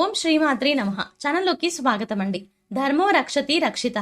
ఓం శ్రీమాత్రి నమ. ఛానల్లోకి స్వాగతం అండి ధర్మో రక్షతి రక్షిత.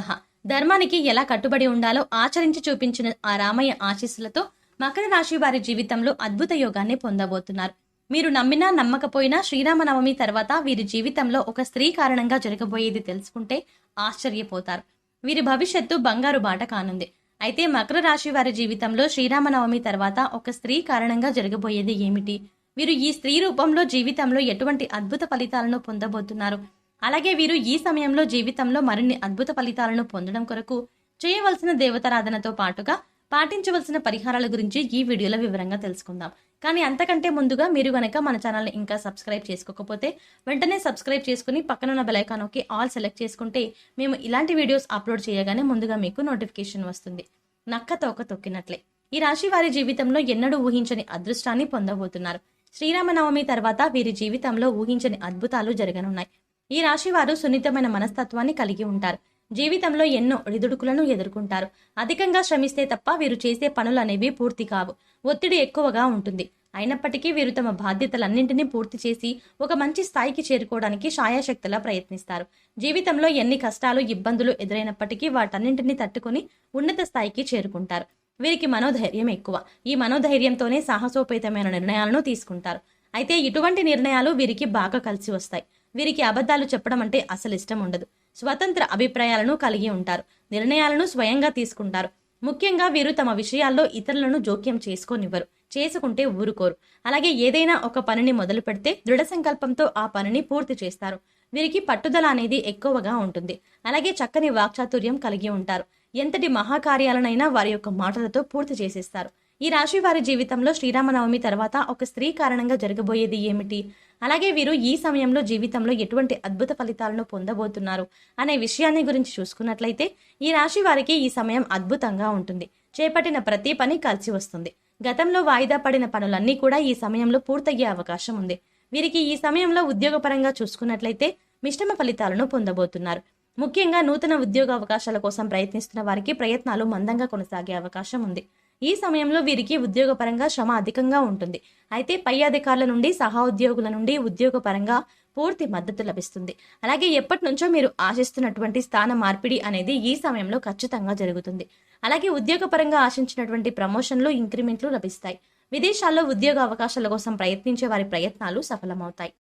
ధర్మానికి ఎలా కట్టుబడి ఉండాలో ఆచరించి చూపించిన ఆ రామయ్య ఆశీస్సులతో మకర రాశి వారి జీవితంలో అద్భుత యోగాన్ని పొందబోతున్నారు. మీరు నమ్మినా నమ్మకపోయినా శ్రీరామనవమి తర్వాత వీరి జీవితంలో ఒక స్త్రీ కారణంగా జరగబోయేది తెలుసుకుంటే ఆశ్చర్యపోతారు. వీరి భవిష్యత్తు బంగారు బాట కానుంది. అయితే మకర రాశి వారి జీవితంలో శ్రీరామనవమి తర్వాత ఒక స్త్రీ కారణంగా జరగబోయేది ఏమిటి? వీరు ఈ స్త్రీ రూపంలో జీవితంలో ఎటువంటి అద్భుత ఫలితాలను పొందబోతున్నారు? అలాగే వీరు ఈ సమయంలో జీవితంలో మరిన్ని అద్భుత ఫలితాలను పొందడం కొరకు చేయవలసిన దేవతారాధనతో పాటుగా పాటించవలసిన పరిహారాల గురించి ఈ వీడియోలో వివరంగా తెలుసుకుందాం. కానీ అంతకంటే ముందుగా మీరు కనుక మన ఛానల్ని ఇంకా సబ్స్క్రైబ్ చేసుకోకపోతే వెంటనే సబ్స్క్రైబ్ చేసుకుని పక్కనున్న బెలైకాన్ ఆల్ సెలెక్ట్ చేసుకుంటే మేము ఇలాంటి వీడియోస్ అప్లోడ్ చేయగానే ముందుగా మీకు నోటిఫికేషన్ వస్తుంది. నక్క తోక తొక్కినట్లే. ఈ రాశి వారి జీవితంలో ఎన్నడూ ఊహించని అదృష్టాన్ని పొందబోతున్నారు. శ్రీరామనవమి తర్వాత వీరి జీవితంలో ఊహించని అద్భుతాలు జరగనున్నాయి. ఈ రాశి వారు సున్నితమైన మనస్తత్వాన్ని కలిగి ఉంటారు. జీవితంలో ఎన్నో ఒడిదుడుకులను ఎదుర్కొంటారు. అధికంగా శ్రమిస్తే తప్ప వీరు చేసే పనులు అనేవి పూర్తి కావు. ఒత్తిడి ఎక్కువగా ఉంటుంది. అయినప్పటికీ వీరు తమ బాధ్యతలన్నింటినీ పూర్తి చేసి ఒక మంచి స్థాయికి చేరుకోవడానికి శాయాశక్తులా ప్రయత్నిస్తారు. జీవితంలో ఎన్ని కష్టాలు ఇబ్బందులు ఎదురైనప్పటికీ వాటన్నింటినీ తట్టుకుని ఉన్నత స్థాయికి చేరుకుంటారు. వీరికి మనోధైర్యం ఎక్కువ. ఈ మనోధైర్యంతోనే సాహసోపేతమైన నిర్ణయాలను తీసుకుంటారు. అయితే ఇటువంటి నిర్ణయాలు వీరికి బాగా కలిసి వస్తాయి. వీరికి అబద్ధాలు చెప్పడం అంటే అసలు ఇష్టం ఉండదు. స్వతంత్ర అభిప్రాయాలను కలిగి ఉంటారు. నిర్ణయాలను స్వయంగా తీసుకుంటారు. ముఖ్యంగా వీరు తమ విషయాల్లో ఇతరులను జోక్యం చేసుకోనివ్వరు. చేసుకుంటే ఊరుకోరు. అలాగే ఏదైనా ఒక పనిని మొదలు పెడితే దృఢ సంకల్పంతో ఆ పనిని పూర్తి చేస్తారు. వీరికి పట్టుదల అనేది ఎక్కువగా ఉంటుంది. అలాగే చక్కని వాక్చాతుర్యం కలిగి ఉంటారు. ఎంతటి మహాకార్యాలనైనా వారి యొక్క మాటలతో పూర్తి చేసేస్తారు. ఈ రాశి వారి జీవితంలో శ్రీరామనవమి తర్వాత ఒక స్త్రీ కారణంగా జరగబోయేది ఏమిటి? అలాగే వీరు ఈ సమయంలో జీవితంలో ఎటువంటి అద్భుత ఫలితాలను పొందబోతున్నారు అనే విషయాన్ని గురించి చూసుకున్నట్లయితే ఈ రాశి వారికి ఈ సమయం అద్భుతంగా ఉంటుంది. చేపట్టిన ప్రతి పని కలిసి వస్తుంది. గతంలో వాయిదా పడిన పనులన్నీ కూడా ఈ సమయంలో పూర్తయ్యే అవకాశం ఉంది. వీరికి ఈ సమయంలో ఉద్యోగపరంగా చూసుకున్నట్లయితే మిశ్రమ ఫలితాలను పొందబోతున్నారు. ముఖ్యంగా నూతన ఉద్యోగ అవకాశాల కోసం ప్రయత్నిస్తున్న వారికి ప్రయత్నాలు మందంగా కొనసాగే అవకాశం ఉంది. ఈ సమయంలో వీరికి ఉద్యోగపరంగా శ్రమ అధికంగా ఉంటుంది. అయితే పై అధికారుల నుండి సహా ఉద్యోగుల నుండి ఉద్యోగపరంగా పూర్తి మద్దతు లభిస్తుంది. అలాగే ఎప్పటి నుంచో మీరు ఆశిస్తున్నటువంటి స్థాన మార్పిడి అనేది ఈ సమయంలో ఖచ్చితంగా జరుగుతుంది. అలాగే ఉద్యోగపరంగా ఆశించినటువంటి ప్రమోషన్లు ఇంక్రిమెంట్లు లభిస్తాయి. విదేశాల్లో ఉద్యోగ అవకాశాల కోసం ప్రయత్నించే వారి ప్రయత్నాలు సఫలమవుతాయి.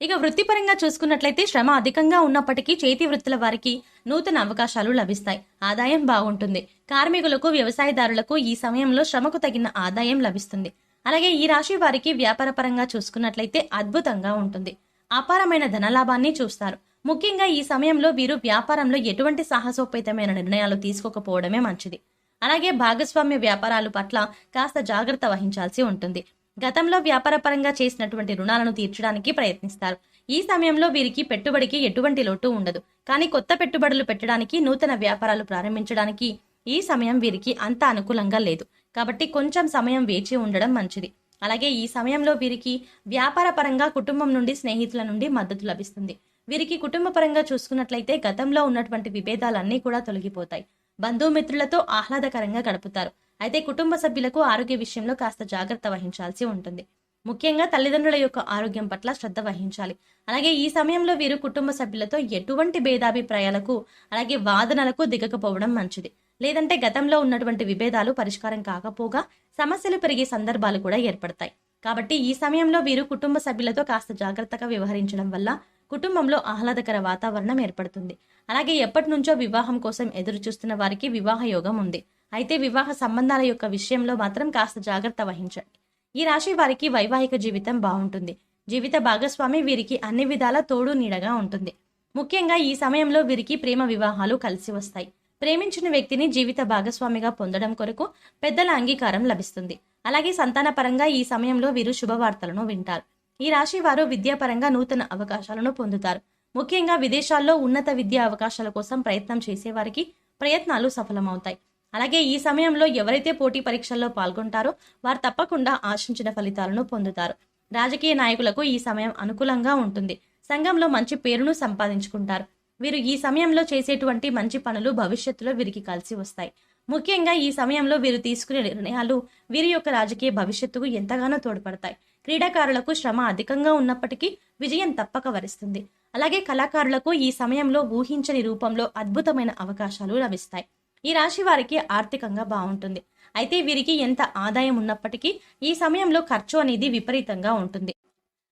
ఇక వృత్తిపరంగా చూసుకున్నట్లయితే శ్రమ అధికంగా ఉన్నప్పటికీ చేతి వృత్తుల వారికి నూతన అవకాశాలు లభిస్తాయి. ఆదాయం బాగుంటుంది. కార్మికులకు వ్యవసాయదారులకు ఈ సమయంలో శ్రమకు తగిన ఆదాయం లభిస్తుంది. అలాగే ఈ రాశి వారికి వ్యాపారపరంగా చూసుకున్నట్లయితే అద్భుతంగా ఉంటుంది. అపారమైన ధనలాభాన్ని చూస్తారు. ముఖ్యంగా ఈ సమయంలో వీరు వ్యాపారంలో ఎటువంటి సాహసోపేతమైన నిర్ణయాలు తీసుకోకపోవడమే మంచిది. అలాగే భాగస్వామ్య వ్యాపారాలు పట్ల కాస్త జాగ్రత్త వహించాల్సి ఉంటుంది. గతంలో వ్యాపారపరంగా చేసినటువంటి రుణాలను తీర్చడానికి ప్రయత్నిస్తారు. ఈ సమయంలో వీరికి పెట్టుబడికి ఎటువంటి లోటు ఉండదు. కానీ కొత్త పెట్టుబడులు పెట్టడానికి నూతన వ్యాపారాలు ప్రారంభించడానికి ఈ సమయం వీరికి అంత అనుకూలంగా లేదు. కాబట్టి కొంచెం సమయం వేచి ఉండడం మంచిది. అలాగే ఈ సమయంలో వీరికి వ్యాపారపరంగా కుటుంబం నుండి స్నేహితుల నుండి మద్దతు లభిస్తుంది. వీరికి కుటుంబ పరంగా చూసుకున్నట్లయితే గతంలో ఉన్నటువంటి విభేదాలన్నీ కూడా తొలగిపోతాయి. బంధుమిత్రులతో ఆహ్లాదకరంగా గడుపుతారు. అయితే కుటుంబ సభ్యులకు ఆరోగ్య విషయంలో కాస్త జాగ్రత్త వహించాల్సి ఉంటుంది. ముఖ్యంగా తల్లిదండ్రుల యొక్క ఆరోగ్యం పట్ల శ్రద్ధ వహించాలి. అలాగే ఈ సమయంలో వీరు కుటుంబ సభ్యులతో ఎటువంటి భేదాభిప్రాయాలకు అలాగే వాదనలకు దిగకపోవడం మంచిది. లేదంటే గతంలో ఉన్నటువంటి విభేదాలు పరిష్కారం కాకపోగా సమస్యలు పెరిగే సందర్భాలు కూడా ఏర్పడతాయి. కాబట్టి ఈ సమయంలో వీరు కుటుంబ సభ్యులతో కాస్త జాగ్రత్తగా వ్యవహరించడం వల్ల కుటుంబంలో ఆహ్లాదకర వాతావరణం ఏర్పడుతుంది. అలాగే ఎప్పటి నుంచో వివాహం కోసం ఎదురు చూస్తున్న వారికి వివాహ యోగం ఉంది. అయితే వివాహ సంబంధాల యొక్క విషయంలో మాత్రం కాస్త జాగ్రత్త వహించండి. ఈ రాశి వారికి వైవాహిక జీవితం బాగుంటుంది. జీవిత భాగస్వామి వీరికి అన్ని విధాల తోడు నీడగా ఉంటుంది. ముఖ్యంగా ఈ సమయంలో వీరికి ప్రేమ వివాహాలు కలిసి వస్తాయి. ప్రేమించిన వ్యక్తిని జీవిత భాగస్వామిగా పొందడం కొరకు పెద్దల అంగీకారం లభిస్తుంది. అలాగే సంతానపరంగా ఈ సమయంలో వీరు శుభవార్తలను వింటారు. ఈ రాశి వారు విద్యాపరంగా నూతన అవకాశాలను పొందుతారు. ముఖ్యంగా విదేశాల్లో ఉన్నత విద్యా అవకాశాల కోసం ప్రయత్నం చేసేవారికి ప్రయత్నాలు సఫలమవుతాయి. అలాగే ఈ సమయంలో ఎవరైతే పోటీ పరీక్షల్లో పాల్గొంటారో వారు తప్పకుండా ఆశించిన ఫలితాలను పొందుతారు. రాజకీయ నాయకులకు ఈ సమయం అనుకూలంగా ఉంటుంది. సంఘంలో మంచి పేరును సంపాదించుకుంటారు. వీరు ఈ సమయంలో చేసేటువంటి మంచి పనులు భవిష్యత్తులో వీరికి కలిసి వస్తాయి. ముఖ్యంగా ఈ సమయంలో వీరు తీసుకునే నిర్ణయాలు వీరి యొక్క రాజకీయ భవిష్యత్తుకు ఎంతగానో తోడ్పడతాయి. క్రీడాకారులకు శ్రమ అధికంగా ఉన్నప్పటికీ విజయం తప్పక వరిస్తుంది. అలాగే కళాకారులకు ఈ సమయంలో ఊహించని రూపంలో అద్భుతమైన అవకాశాలు లభిస్తాయి. ఈ రాశి వారికి ఆర్థికంగా బాగుంటుంది. అయితే వీరికి ఎంత ఆదాయం ఉన్నప్పటికీ ఈ సమయంలో ఖర్చు అనేది విపరీతంగా ఉంటుంది.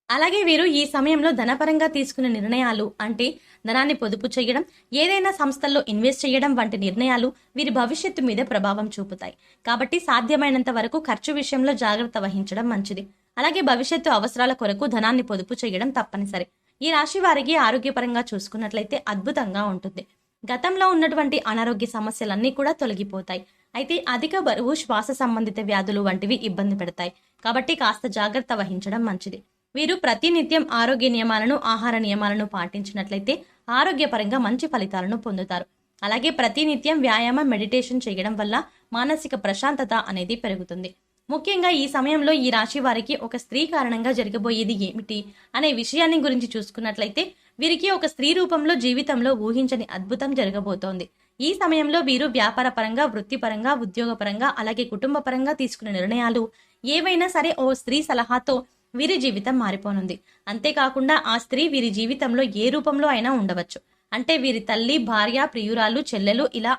అలాగే వీరు ఈ సమయంలో ధనపరంగా తీసుకునే నిర్ణయాలు అంటే ధనాన్ని పొదుపు చేయడం ఏదైనా సంస్థల్లో ఇన్వెస్ట్ చేయడం వంటి నిర్ణయాలు వీరి భవిష్యత్తు మీద ప్రభావం చూపుతాయి. కాబట్టి సాధ్యమైనంత వరకు ఖర్చు విషయంలో జాగ్రత్త వహించడం మంచిది. అలాగే భవిష్యత్తు అవసరాల కొరకు ధనాన్ని పొదుపు చేయడం తప్పనిసరి. ఈ రాశి వారికి ఆరోగ్యపరంగా చూసుకున్నట్లయితే అద్భుతంగా ఉంటుంది. గతంలో ఉన్నటువంటి అనారోగ్య సమస్యలన్నీ కూడా తొలగిపోతాయి. అయితే అధిక బరువు శ్వాస సంబంధిత వ్యాధులు వంటివి ఇబ్బంది పెడతాయి. కాబట్టి కాస్త జాగ్రత్త వహించడం మంచిది. వీరు ప్రతినిత్యం ఆరోగ్య నియమాలను ఆహార నియమాలను పాటించినట్లయితే ఆరోగ్యపరంగా మంచి ఫలితాలను పొందుతారు. అలాగే ప్రతినిత్యం వ్యాయామం మెడిటేషన్ చేయడం వల్ల మానసిక ప్రశాంతత అనేది పెరుగుతుంది. ముఖ్యంగా ఈ సమయంలో ఈ రాశి వారికి ఒక స్త్రీ కారణంగా జరగబోయేది ఏమిటి? అనే విషయాన్ని గురించి చూసుకున్నట్లయితే వీరికి ఒక స్త్రీ రూపంలో జీవితంలో ఊహించని అద్భుతం జరగబోతోంది. ఈ సమయంలో వీరు వ్యాపార పరంగా వృత్తిపరంగా ఉద్యోగపరంగా అలాగే కుటుంబ పరంగా తీసుకునే నిర్ణయాలు ఏవైనా సరే ఓ స్త్రీ సలహాతో వీరి జీవితం మారిపోనుంది. అంతేకాకుండా ఆ స్త్రీ వీరి జీవితంలో ఏ రూపంలో అయినా ఉండవచ్చు. అంటే వీరి తల్లి భార్య ప్రియురాలు చెల్లెలు ఇలా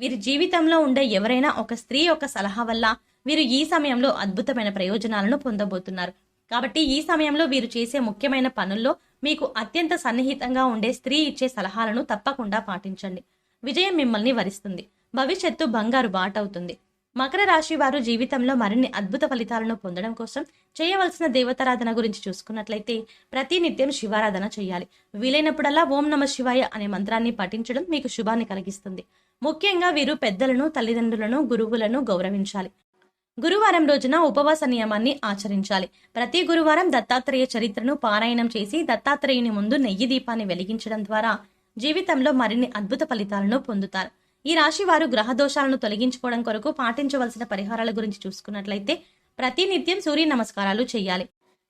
వీరి జీవితంలో ఉండే ఎవరైనా ఒక స్త్రీ యొక్క సలహా వల్ల వీరు ఈ సమయంలో అద్భుతమైన ప్రయోజనాలను పొందబోతున్నారు. కాబట్టి ఈ సమయంలో వీరు చేసే ముఖ్యమైన పనుల్లో మీకు అత్యంత సన్నిహితంగా ఉండే స్త్రీ ఇచ్చే సలహాలను తప్పకుండా పాటించండి. విజయం మిమ్మల్ని వరిస్తుంది. భవిష్యత్తు బంగారు బాటవుతుంది. మకర రాశి వారు జీవితంలో మరిన్ని అద్భుత ఫలితాలను పొందడం కోసం చేయవలసిన దేవతారాధన గురించి చూసుకున్నట్లయితే ప్రతినిత్యం శివారాధన చేయాలి. వీలైనప్పుడల్లా ఓం నమ శివాయ అనే మంత్రాన్ని పఠించడం మీకు శుభాన్ని కలిగిస్తుంది. ముఖ్యంగా వీరు పెద్దలను తల్లిదండ్రులను గురువులను గౌరవించాలి. గురువారం రోజున ఉపవాస నియమాన్ని ఆచరించాలి. ప్రతి గురువారం దత్తాత్రేయ చరిత్రను పారాయణం చేసి దత్తాత్రేయుని ముందు నెయ్యి దీపాన్ని వెలిగించడం ద్వారా జీవితంలో మరిన్ని అద్భుత ఫలితాలను పొందుతారు. ఈ రాశి వారు గ్రహ దోషాలను తొలగించుకోవడం కొరకు పాటించవలసిన పరిహారాల గురించి చూసుకున్నట్లయితే ప్రతినిత్యం సూర్య నమస్కారాలు చేయాలి.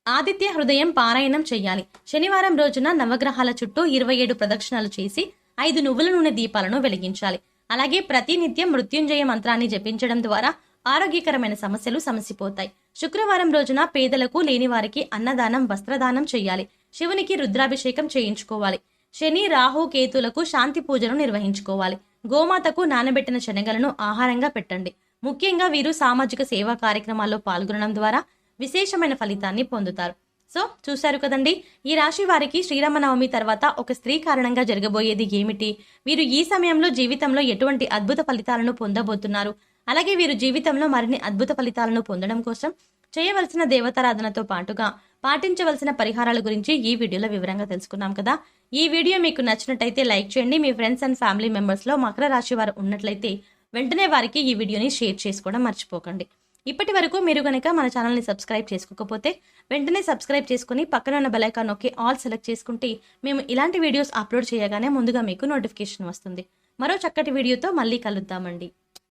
ఆదిత్య హృదయం పారాయణం చేయాలి. శనివారం రోజున నవగ్రహాల చుట్టూ ఇరవై ఏడు ప్రదక్షిణలు చేసి ఐదు నువ్వుల నూనె దీపాలను వెలిగించాలి. అలాగే ప్రతినిత్యం మృత్యుంజయ మంత్రాన్ని జపించడం ద్వారా ఆరోగ్యకరమైన సమస్యలు సమసిపోతాయి. శుక్రవారం రోజున పేదలకు లేని వారికి అన్నదానం వస్త్రదానం చేయాలి. శివునికి రుద్రాభిషేకం చేయించుకోవాలి. శని రాహు కేతులకు శాంతి పూజను నిర్వహించుకోవాలి. గోమాతకు నానబెట్టిన శనగలను ఆహారంగా పెట్టండి. ముఖ్యంగా వీరు సామాజిక సేవా కార్యక్రమాల్లో పాల్గొనడం ద్వారా విశేషమైన ఫలితాన్ని పొందుతారు. సో చూశారు కదండి? ఈ రాశి వారికి శ్రీరామనవమి తర్వాత ఒక స్త్రీ కారణంగా జరగబోయేది ఏమిటి? వీరు ఈ సమయంలో జీవితంలో ఎటువంటి అద్భుత ఫలితాలను పొందబోతున్నారు? అలాగే వీరు జీవితంలో మరిన్ని అద్భుత ఫలితాలను పొందడం కోసం చేయవలసిన దేవతారాధనతో పాటుగా పాటించవలసిన పరిహారాల గురించి ఈ వీడియోలో వివరంగా తెలుసుకున్నాం కదా. ఈ వీడియో మీకు నచ్చినట్టయితే లైక్ చేయండి. మీ ఫ్రెండ్స్ అండ్ ఫ్యామిలీ మెంబర్స్లో మకర రాశి వారు ఉన్నట్లయితే వెంటనే వారికి ఈ వీడియోని షేర్ చేసుకోవడం మర్చిపోకండి. ఇప్పటి వరకు మీరు కనుక మన ఛానల్ని సబ్స్క్రైబ్ చేసుకోకపోతే వెంటనే సబ్స్క్రైబ్ చేసుకుని పక్కన ఉన్న బెలైకాన్ నొక్కి ఆల్ సెలెక్ట్ చేసుకుంటే మేము ఇలాంటి వీడియోస్ అప్లోడ్ చేయగానే ముందుగా మీకు నోటిఫికేషన్ వస్తుంది. మరో చక్కటి వీడియోతో మళ్ళీ కలుద్దామండి.